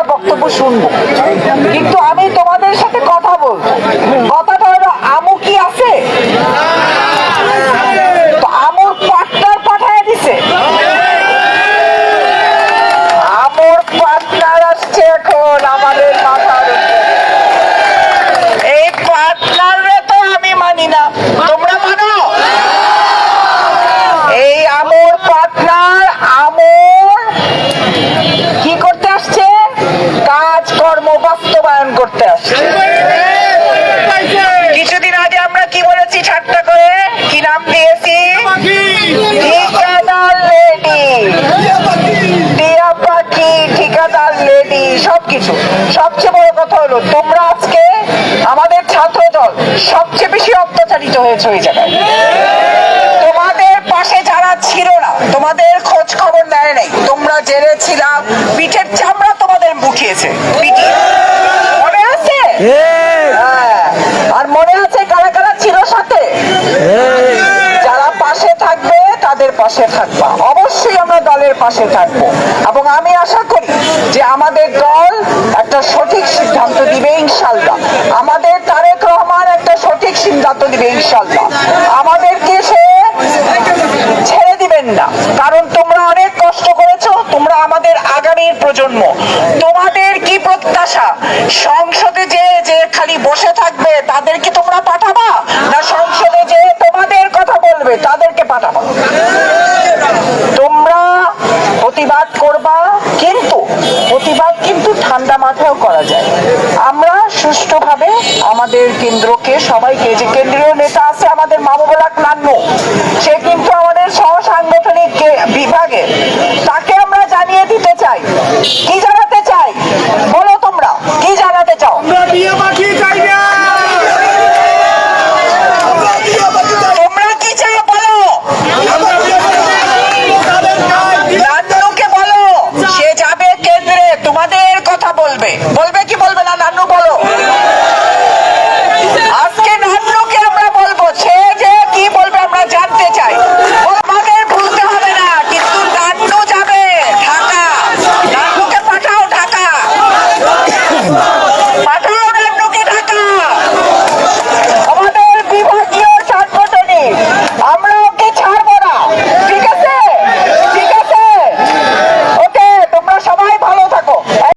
তোমার বক্তব্য শুনব। কিন্তু আমি তোমাদের সাথে কথা বলব। কথাটা হলো, আমু কি আছে? আমুর পাঠায় দিছে। আমুর আসছে এখন আমাদের মাথার। এই পার্টনারে তো আমি মানি না। তোমরা মানো এই আমুর পার্টনার আমুর কি করতে আসছে কাজকর্ম বাস্তবায়ন করতে আসছে কিছুদিন আগে আমরা কি বলেছি ঠাট্টা করে? কি নাম দিয়েছি? তোমরা আজকে আমাদের ছাত্র দল সবচেয়ে বেশি তোমাদের পাশে যারা ছিল না, তোমাদের খোঁজ খবর নেয় নাই, তোমরা জেলে ছিলাম পিঠের চামড়া পিটিয়ে মনে আছে? হ্যাঁ আর মনে আছে কারা কারা ছিল সাথে? যারা পাশে থাকবে তাদের পাশে থাকবা। অবশ্যই আমরা দলের পাশে থাকব। এবং আমি আশা করি যে আমাদের দল একটা সঠিক সিদ্ধান্ত দিবে ইনশাল্লাহ আমাদের তারেক রহমান একটা সঠিক সিদ্ধান্ত দিবে ইনশাল্লাহ আমাদেরকে সে ছেড়ে দিবেন না। কারণ তোমরা অনেক কষ্ট করেছ তোমরা আমাদের আগামীর প্রজন্ম। কি প্রত্যাশা সংসদে যে যে খালি বসে থাকবে, তাদেরকে তোমরা পাঠাবা? না সংসদে যে তোমাদের কথা বলবে, তাদেরকে পাঠাবা? তোমরা প্রতিবাদ করবা, কিন্তু প্রতিবাদ কিন্তু ঠান্ডা মাথায়ও করা যায়। আমরা সুষ্ঠুভাবে আমাদের কেন্দ্রকে, সবাইকে, যে কেন্দ্রীয় নেতা আছে আমাদের মামুবুল নান্নু, সে কিন্তু আমাদের সহ সাংগঠনিক বিভাগে, তাকে আমরা জানিয়ে দিতে চাই। কি জানাতে চাই বলো তোমরা কি জানাতে চাও আমরা বিয়ে পাখি চাই না আমরা বিয়ে পাখি চাই তোমরা কি চাও বলো আমরা বিয়ে পাখি তাদের কাজ নান্নুকে বলো সে যাবে কেন্দ্রে তোমাদের কথা বলবে বলবে